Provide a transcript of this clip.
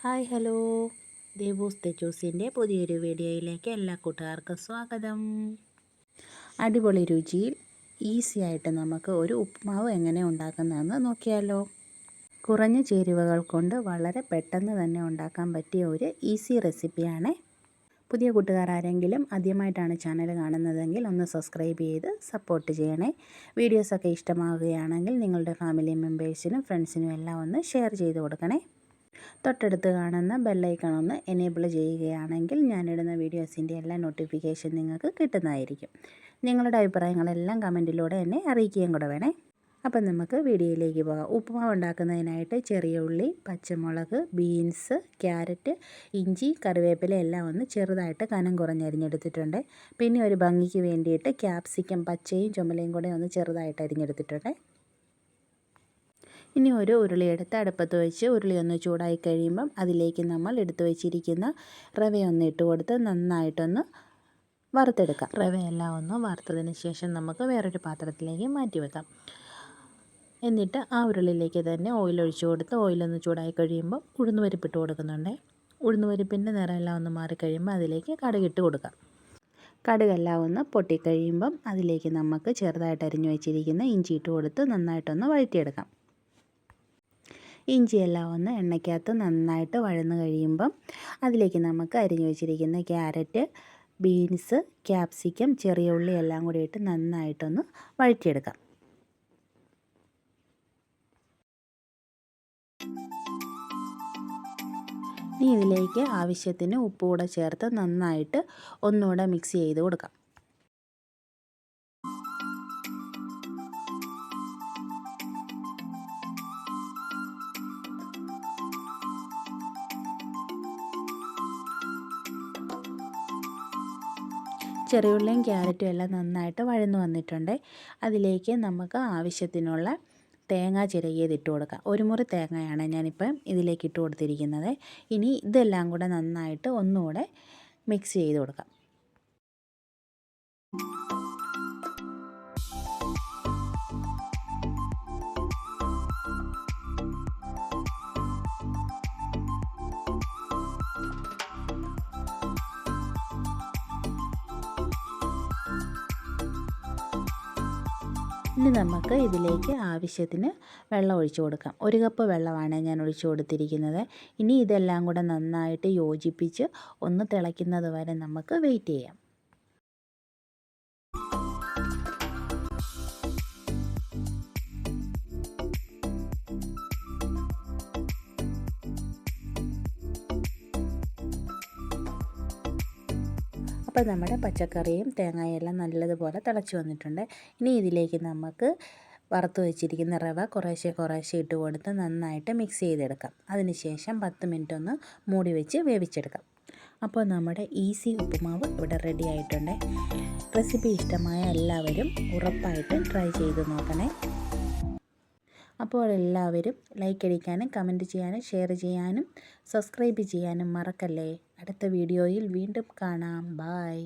Hi hello. ദേവൂസ് തെച്ചൂസിന്റെ പുതിയൊരു വീഡിയോയിലേക്ക് എല്ലാ കൂട്ടുകാർക്കും സ്വാഗതം. അടിപൊളി രുചിയിൽ ഈസി ആയിട്ട് നമുക്ക് ഒരു ഉപ്മാവ് എങ്ങനെ ഉണ്ടാക്കുന്നതെന്ന് നോക്കിയാലോ. കുറഞ്ഞ ചേരുവകൾ കൊണ്ട് വളരെ പെട്ടെന്ന് തന്നെ ഉണ്ടാക്കാൻ പറ്റിയ ഒരു ഈസി റെസിപ്പിയാണ്. പുതിയ കൂട്ടുകാർ ആരെങ്കിലും ആദ്യമായിട്ടാണ് ചാനൽ കാണുന്നതെങ്കിൽ ഒന്ന് സബ്സ്ക്രൈബ് ചെയ്ത് സപ്പോർട്ട് ചെയ്യണേ. വീഡിയോസൊക്കെ ഇഷ്ടമാവുകയാണെങ്കിൽ നിങ്ങളുടെ ഫാമിലി മെമ്പേഴ്സിനും ഫ്രണ്ട്സിനും എല്ലാം ഒന്ന് ഷെയർ ചെയ്ത് കൊടുക്കണേ. തൊട്ടടുത്ത് കാണുന്ന ബെല്ലൈക്കൺ ഒന്ന് എനേബിൾ ചെയ്യുകയാണെങ്കിൽ ഞാനിടുന്ന വീഡിയോസിന്റെ എല്ലാ നോട്ടിഫിക്കേഷൻ നിങ്ങൾക്ക് കിട്ടുന്നതായിരിക്കും. നിങ്ങളുടെ അഭിപ്രായങ്ങളെല്ലാം കമന്റിലൂടെ എന്നെ അറിയിക്കുകയും കൂടെ വേണേ. അപ്പം നമുക്ക് വീഡിയോയിലേക്ക് പോകാം. ഉപ്പുമാവ് ഉണ്ടാക്കുന്നതിനായിട്ട് ചെറിയ ഉള്ളി പച്ചമുളക് ബീൻസ് ക്യാരറ്റ് ഇഞ്ചി കറിവേപ്പില എല്ലാം ഒന്ന് ചെറുതായിട്ട് കനം കുറഞ്ഞരിഞ്ഞെടുത്തിട്ടുണ്ട് പിന്നെ ഒരു ഭംഗിക്ക് വേണ്ടിയിട്ട് ക്യാപ്സിക്കം പച്ചയും ചുമലയും കൂടെ ഒന്ന് ചെറുതായിട്ട് അരിഞ്ഞെടുത്തിട്ടുണ്ട്. ഇനി ഒരു ഉരുളി ഉരുളിയെടുത്ത് അടുപ്പത്ത് വെച്ച് ഉരുളി ഒന്ന് ചൂടായി കഴിയുമ്പം അതിലേക്ക് നമ്മൾ എടുത്തു വെച്ചിരിക്കുന്ന റവയൊന്ന് ഇട്ട് കൊടുത്ത് നന്നായിട്ടൊന്ന് വറുത്തെടുക്കാം. റവയെല്ലാം ഒന്ന് വറുത്തതിന് ശേഷം നമുക്ക് വേറൊരു പാത്രത്തിലേക്ക് മാറ്റി വെക്കാം. എന്നിട്ട് ആ ഉരുളിയിലേക്ക് തന്നെ ഓയിൽ ഒഴിച്ച് കൊടുത്ത് ഓയിലൊന്ന് ചൂടായി കഴിയുമ്പോൾ ഉഴുന്നുപരിപ്പിട്ട് കൊടുക്കുന്നുണ്ട്. ഉഴുന്നുപരിപ്പിന്റെ നിറമെല്ലാം ഒന്ന് മാറിക്കഴിയുമ്പോൾ അതിലേക്ക് കടുകിട്ട് കൊടുക്കാം. കടുകെല്ലാം ഒന്ന് പൊട്ടിക്കഴിയുമ്പം അതിലേക്ക് നമുക്ക് ചെറുതായിട്ട് അരിഞ്ഞു വെച്ചിരിക്കുന്ന ഇഞ്ചി ഇട്ട് കൊടുത്ത് നന്നായിട്ടൊന്ന് വഴറ്റിയെടുക്കാം. ഇഞ്ചിയെല്ലാം ഒന്ന് എണ്ണയ്ക്കകത്ത് നന്നായിട്ട് വഴന്ന് കഴിയുമ്പം അതിലേക്ക് നമുക്ക് അരിഞ്ഞു വെച്ചിരിക്കുന്ന ക്യാരറ്റ് ബീൻസ് ക്യാപ്സിക്കം ചെറിയ ഉള്ളി എല്ലാം കൂടി ഇട്ട് നന്നായിട്ടൊന്ന് വഴറ്റിയെടുക്കാം. ഇനി ഇതിലേക്ക് ആവശ്യത്തിന് ഉപ്പ് കൂടെ ചേർത്ത് നന്നായിട്ട് ഒന്നുകൂടെ മിക്സ് ചെയ്ത് കൊടുക്കാം. ചെറിയുള്ളിയും ക്യാരറ്റും എല്ലാം നന്നായിട്ട് വഴന്നു വന്നിട്ടുണ്ട്. അതിലേക്ക് നമുക്ക് ആവശ്യത്തിനുള്ള തേങ്ങ ചിരകിയത് ഇട്ട് കൊടുക്കാം. ഒരു മുറി തേങ്ങയാണ് ഞാനിപ്പം ഇതിലേക്ക് ഇട്ട് കൊടുത്തിരിക്കുന്നത്. ഇനി ഇതെല്ലാം കൂടെ നന്നായിട്ട് ഒന്നുകൂടെ മിക്സ് ചെയ്ത് കൊടുക്കാം. ഇനി നമുക്ക് ഇതിലേക്ക് ആവശ്യത്തിന് വെള്ളം ഒഴിച്ചു കൊടുക്കാം. ഒരു കപ്പ് വെള്ളമാണ് ഞാൻ ഒഴിച്ചു കൊടുത്തിരിക്കുന്നത്. ഇനി ഇതെല്ലാം കൂടെ നന്നായിട്ട് യോജിപ്പിച്ച് ഒന്ന് തിളയ്ക്കുന്നത് വരെ നമുക്ക് വെയിറ്റ് ചെയ്യാം. അപ്പോൾ നമ്മുടെ പച്ചക്കറിയും തേങ്ങയെല്ലാം നല്ലതുപോലെ തിളച്ച് വന്നിട്ടുണ്ട്. ഇനി ഇതിലേക്ക് നമുക്ക് വറുത്ത് വെച്ചിരിക്കുന്ന റവ കുറേശ്ശെ കുറേശ്ശെ ഇട്ട് കൊടുത്ത് നന്നായിട്ട് മിക്സ് ചെയ്തെടുക്കാം. അതിനുശേഷം പത്ത് മിനിറ്റ് ഒന്ന് മൂടി വെച്ച് വേവിച്ചെടുക്കാം. അപ്പോൾ നമ്മുടെ ഈസി ഉപ്പുമാവ് ഇവിടെ റെഡി ആയിട്ടുണ്ട്. റെസിപ്പി ഇഷ്ടമായ എല്ലാവരും ഉറപ്പായിട്ടും ട്രൈ ചെയ്ത് നോക്കണേ. അപ്പോൾ എല്ലാവരും ലൈക്ക് അടിക്കാനും കമന്റ് ചെയ്യാനും ഷെയർ ചെയ്യാനും സബ്സ്ക്രൈബ് ചെയ്യാനും മറക്കല്ലേ. അടുത്ത വീഡിയോയിൽ വീണ്ടും കാണാം. ബായ്